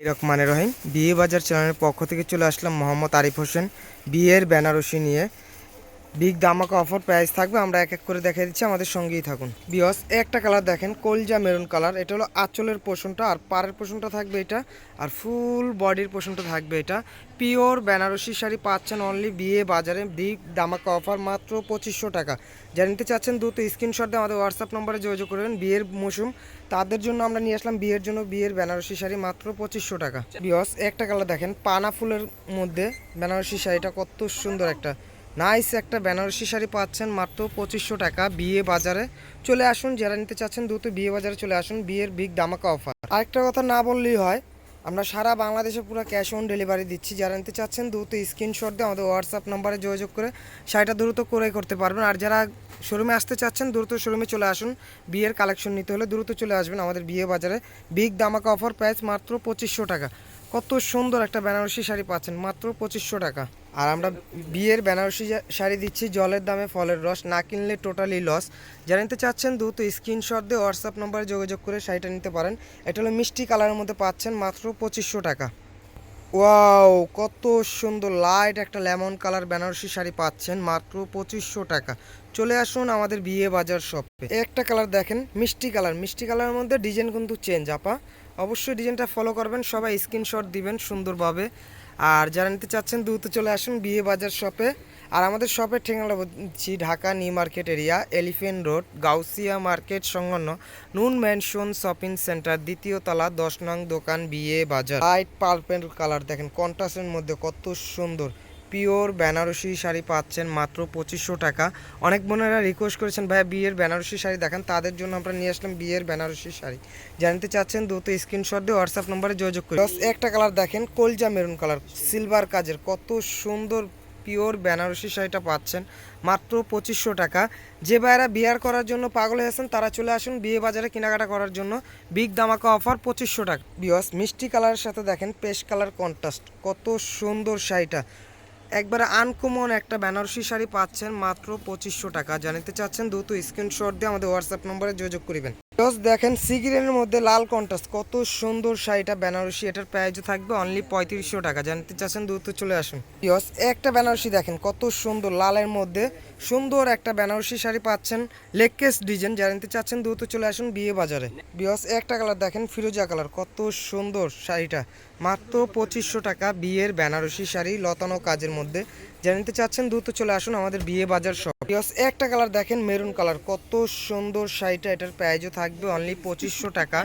রহমান রহিম। বিয়ে বাজার চ্যানেলের পক্ষ থেকে চলে আসলাম মোহাম্মদ আরিফ হোসেন। বিয়ের বেনারসি নিয়ে বিগ দামাকা অফার প্রাইস থাকবে, আমরা এক এক করে দেখিয়ে দিচ্ছি, আমাদের সঙ্গেই থাকুন। বিয়স একটা কালার দেখেন, কলজা মেরুন কালার এটা হলো আঁচলের পোষণটা, আর পাড়ের পোষণটা থাকবে এটা, আর ফুল বডির পোষণটা থাকবে এটা। পিওর বেনারসি শাড়ি পাচ্ছেন অনলি বিয়ে বাজারে বিগ দামাকা অফার মাত্র পঁচিশশো টাকা। যারা নিতে চাচ্ছেন, দ্রুত স্ক্রিনশট দিয়ে আমাদের হোয়াটসঅ্যাপ নম্বরে যোগাযোগ করবেন বিয়ের মৌসুম। তাদের জন্য আমরা নিয়ে আসলাম বিয়ের জন্য বিয়ের বেনারসি শাড়ি মাত্র পঁচিশশো টাকা। বিয়স একটা কালার দেখেন, পানা ফুলের মধ্যে বেনারসি শাড়িটা কত সুন্দর একটা। নাইস একটা বেনারসি শাড়ি পাচ্ছেন মাত্র পঁচিশশো টাকা। বিয়ে বাজারে চলে আসুন, যারা নিতে চাচ্ছেন দ্রুত বিয়ে বাজারে চলে আসুন, বিয়ের বিগ দামাকা অফার আরেকটা কথা না বললেই হয়, আমরা সারা বাংলাদেশে পুরো ক্যাশ অন ডেলিভারি দিচ্ছি। যারা নিতে চাচ্ছেন দ্রুত স্ক্রিনশট দিয়ে আমাদের হোয়াটসঅ্যাপ নাম্বারে যোগাযোগ করে শাড়িটা দ্রুত ক্রয় করতে পারবেন। আর যারা শোরুমে আসতে চাচ্ছেন, দ্রুত শোরুমে চলে আসুন। বিয়ের কালেকশন নিতে হলে দ্রুত চলে আসবেন আমাদের বিয়ে বাজারে। বিগ দামাকা অফার প্রাইস মাত্র পঁচিশশো টাকা। কত সুন্দর একটা বেনারসি শাড়ি পাচ্ছেন, মাত্র পঁচিশশো টাকা। আর আমরা বিয়ের বেনারসি শাড়ি দিচ্ছি, জলের দামে ফলের রস, না কিনলে টোটালি লস যারা নিতে চাচ্ছেন দ্রুত স্ক্রিনশট দিয়ে হোয়াটসঅ্যাপ নম্বরে যোগাযোগ করে শাড়িটা নিতে পারেন। এটা হলো মিষ্টি কালারের মধ্যে পাচ্ছেন মাত্র পঁচিশশো টাকা। ওয়াও, কত সুন্দর লাইট একটা লেমন কালার বেনারসি শাড়ি পাচ্ছেন মাত্র পঁচিশশো টাকা। চলে আসুন আমাদের বিয়ে বাজার শপে একটা কালার দেখেন, মিষ্টি কালার মিষ্টি কালারের মধ্যে ডিজাইন কিন্তু চেঞ্জ আপা। অবশ্যই ডিজাইনটা ফলো করবেন, সবাই স্ক্রিনশট দিবেন সুন্দরভাবে। আর যারা নিতে চাচ্ছেন দ্রুত চলে আসুন বিয়ে বাজার শপে। আর আমাদের শপের ঠিকানা বলছি Dhaka new market area, elephant road, Gausia market, সংলগ্ন নুন ম্যানশন শপিং সেন্টার, দ্বিতীয় তলা, দশ নং দোকান বিয়ে বাজার। লাইট পার্পেল কালার দেখেন কন্ট্রাস্টের মধ্যে কত সুন্দর। পিওর বেনারসি শাড়ি পাচ্ছেন মাত্র পঁচিশশো টাকা। অনেক বোনেরা রিকোয়েস্ট করেছেন, ভাইয়া, বিয়ের বেনারসি শাড়ি দেখান, তাদের জন্য আমরা নিয়ে আসলাম বিয়ের বেনারসি শাড়ি। জানতে চাচ্ছেন, দ্রুত স্ক্রিনশট দিয়ে হোয়াটসঅ্যাপ নম্বরে যোগাযোগ Plus, একটা কালার দেখেন, কলজা মেরুন কালার সিলভার কাজের। কত সুন্দর পিওর বেনারসি শাড়িটা পাচ্ছেন, মাত্র পঁচিশশো টাকা। যে ভাইয়েরা বিয়ার করার জন্য পাগল হয়ে আছেন তারা চলে আসুন বিয়ে বাজারে কেনাকাটা করার জন্য। বিগ দামাকা অফার পঁচিশশো টাকা। বিয়স মিষ্টি কালারের সাথে দেখেন পেস্ট কালার কন্ট্রাস্ট কত সুন্দর শাড়িটা। একবারে আনকমন একটা বেনারসি শাড়ি পাচ্ছেন মাত্র পঁচিশশো টাকা। জানিতে চাচ্ছেন দ্রুত স্ক্রিনশট দিয়ে আমাদের হোয়াটসঅ্যাপ নম্বরে যোগাযোগ করিবেন। Just দেখেন সিগ্রেনের মধ্যে লাল কন্ট্রাস্ট, কত সুন্দর শাড়িটা বেনারসি, এটার প্রাইসও থাকবে অনলি পঁয়ত্রিশশো টাকা। জানতে চাচ্ছেন দ্রুত চলে আসুন। ইয়স একটা বেনারসি দেখেন, কত সুন্দর লালের মধ্যে সুন্দর একটা বেনারসি শাড়ি পাচ্ছেন লেকেস ডিজাইন। জানতে চাচ্ছেন দ্রুত চলে আসুন বিয়ে বাজারে। বিয়স একটা কালার দেখেন, ফিরোজা কালার, কত সুন্দর শাড়িটা। মাত্র পঁচিশশো টাকা বিয়ের বেনারসি শাড়ি লতানো কাজের মধ্যে। জানতে চাচ্ছেন দ্রুত চলে আসুন আমাদের বিয়ে বাজার বিয়স একটা কালার দেখেন, মেরুন কালার। কত সুন্দর শাড়িটা এটার প্রাইজও থাকবে অনলি পঁচিশশো টাকা।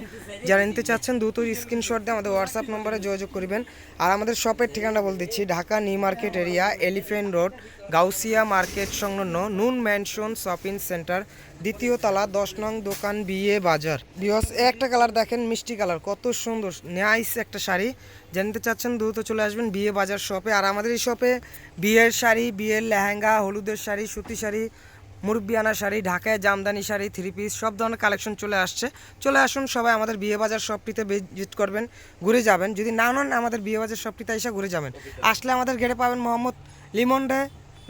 যারা নিতে চাচ্ছেন, দ্রুত স্ক্রিনশট দিয়ে আমাদের হোয়াটসঅ্যাপ নম্বরে যোগাযোগ করবেন। আর আমাদের শপের ঠিকানা বলে দিচ্ছি, Dhaka new market area elephant road Gausia market সংলগ্ন নুন ম্যানশন শপিং সেন্টার, দ্বিতীয় তলা, দশ নং দোকান বিয়ে বাজার। বিয়স একটা কালার দেখেন, মিষ্টি কালার। কত সুন্দর নাইস একটা শাড়ি। জানতে চাচ্ছেন, দ্রুত চলে আসবেন বিয়ে বাজার শপে আর আমাদের এই শপে বিয়ের শাড়ি, বিয়ের লেহেঙ্গা, হলুদের শাড়ি সুতি শাড়ি মুরব্বিয়ানা শাড়ি, ঢাকায় জামদানি শাড়ি থ্রি পিস সব ধরনের কালেকশন চলে আসছে। চলে আসুন সবাই আমাদের বিয়ে বাজার শপটিতে ভিজিট করবেন, ঘুরে যাবেন। যদি না নন আমাদের বিয়ে বাজার শপটিতে এসে ঘুরে যাবেন। আসলে আমাদের ঘেরে পাবেন মোহাম্মদ লিমন ডে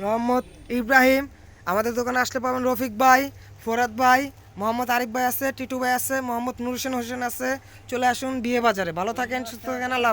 মোহাম্মদ ইব্রাহিম। আমাদের দোকানে আসলে পাবেন রফিক ভাই ফোরাদ ভাই, মোহাম্মদ আরিফ ভাই আছে, টিটু ভাই আছে, মোহাম্মদ নুর হোসেন হোসেন আছে। চলে আসুন বিয়ে বাজারে। ভালো থাকেন, সুস্থ থাকেন, আল্লাহ।